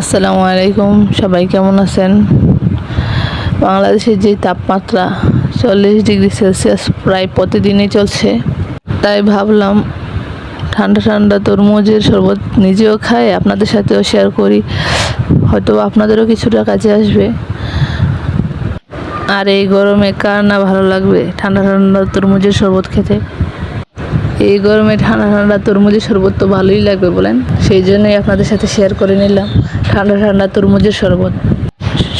আসসালামু আলাইকুম, সবাই কেমন আছেন? বাংলাদেশের যে তাপমাত্রা চল্লিশ ডিগ্রি সেলসিয়াস প্রায় প্রতিদিনই চলছে, তাই ভাবলাম ঠান্ডা ঠান্ডা তরমুজের শরবত নিজেও খাই, আপনাদের সাথেও শেয়ার করি। হয়তো আপনাদেরও কিছুটা কাজে আসবে। আর এই গরমে কার না ভালো লাগবে ঠান্ডা ঠান্ডা তরমুজের শরবত খেতে? এই গরমে ঠান্ডা ঠান্ডা তরমুজের শরবত তো ভালোই লাগবে বলেন। সেই জন্যই আপনাদের সাথে শেয়ার করে নিলাম ঠান্ডা ঠান্ডা তরমুজের শরবত।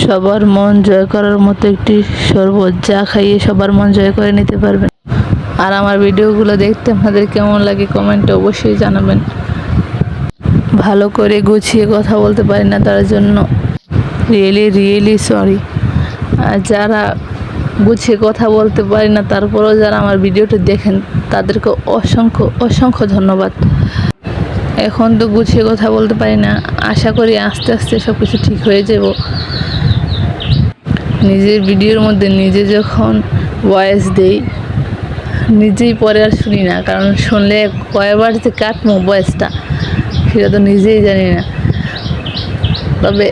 সবার মন জয় করার মতো একটি শরবত যা খাইয়ে সবার মন জয় করে নিতে পারবেন। আর আমার ভিডিওগুলো দেখতে আপনাদের কেমন লাগে কমেন্টে অবশ্যই জানাবেন। ভালো করে গুছিয়ে কথা বলতে পারি না তার জন্য। রিয়েলি রিয়েলি সরি আর যারা গুছিয়ে কথা বলতে পারি না, তারপরেও যারা আমার ভিডিওটা দেখেন, তাদেরকে অসংখ্য অসংখ্য ধন্যবাদ। এখন তো গুছিয়ে কথা বলতে পারি না, আশা করি আস্তে আস্তে সব কিছু ঠিক হয়ে যাব। নিজের ভিডিওর মধ্যে নিজে যখন ভয়েস দেই, নিজেই পরে আর শুনি না, কারণ শুনলে কয়বার যে কাটমো ভয়েসটা সেটা তো নিজেই জানি না। তবে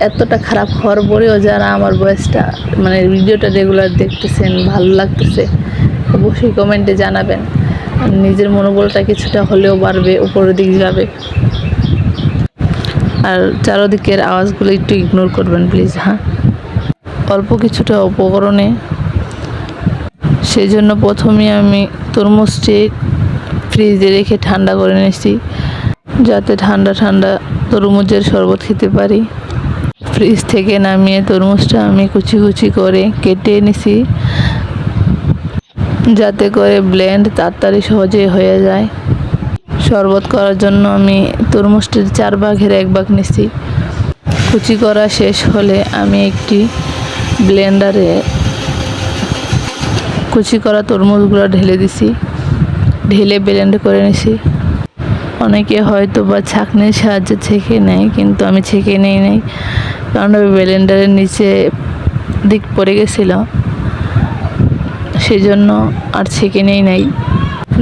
এতটা খারাপ হওয়ার পরেও যারা আমার বয়সটা মানে ভিডিওটা রেগুলার দেখতেছেন, ভালো লাগতেছে, অবশ্যই কমেন্টে জানাবেন। নিজের মনোবলটা কিছুটা হলেও বাড়বে, উপরের দিকে যাবে। আর চারোদিকের আওয়াজগুলো একটু ইগনোর করবেন প্লিজ হ্যাঁ? অল্প কিছুটা উপকরণে। সেই জন্য প্রথমে আমি তরমুজটি ফ্রিজে রেখে ঠান্ডা করে নিয়েছি, যাতে ঠান্ডা ঠান্ডা তরমুজের শরবত খেতে পারি। ফ্রিজ থেকে নামিয়ে তরমুজটা আমি কুচি কুচি করে কেটে নিছি। যাতে করে ব্লেন্ড তাড়াতাড়ি সহজে হয়ে যায়। শরবত করার জন্য আমি তরমুজটির চার ভাগের এক ভাগ নিছি। কুচি করা শেষ হলে আমি একটি ব্লেন্ডারে কুচি করা তরমুজগুলো ঢেলে দিছি। ঢেলে ব্লেন্ড করে নিছি। অনেকে হয়তো বা ছাঁকনির সাহায্যে ছেঁকে নেয়, কিন্তু আমি ছেঁকে নেই নাই। কারণ ওই ব্লেন্ডারের নিচে দিক পড়ে গেছিল। সেই জন্য আর ছেঁকে নেই নাই।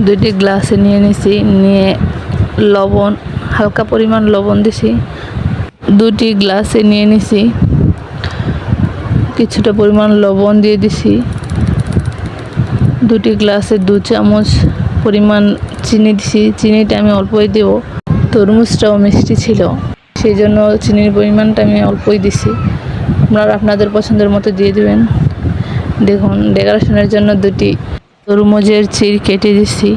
দুইটি গ্লাসে নিয়ে নিছি, নিয়ে লবণ, হালকা পরিমাণ লবণ দিছি। দুটি গ্লাসে নিয়ে নিছি। কিছুটা পরিমাণ লবণ দিয়ে দিছি। দুটি গ্লাসে দু চামচ পরিমাণ চিনি দিছি, চিনিটা আমি অল্পই দেব। তরমুজটাও মিষ্টি ছিল। সেই জন্য চিনির পরিমাণটা আমি অল্পই দিছি। আপনারা আপনাদের পছন্দের মতো দিয়ে দেবেন। দেখুন ডেকোরেশনের জন্য দুটি তরমুজের চির কেটে দিছি।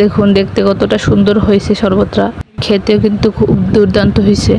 দেখুন, দেখতে কতটা সুন্দর হয়েছে শরবতটা। খেতেও কিন্তু খুব দুর্দান্ত হয়েছে।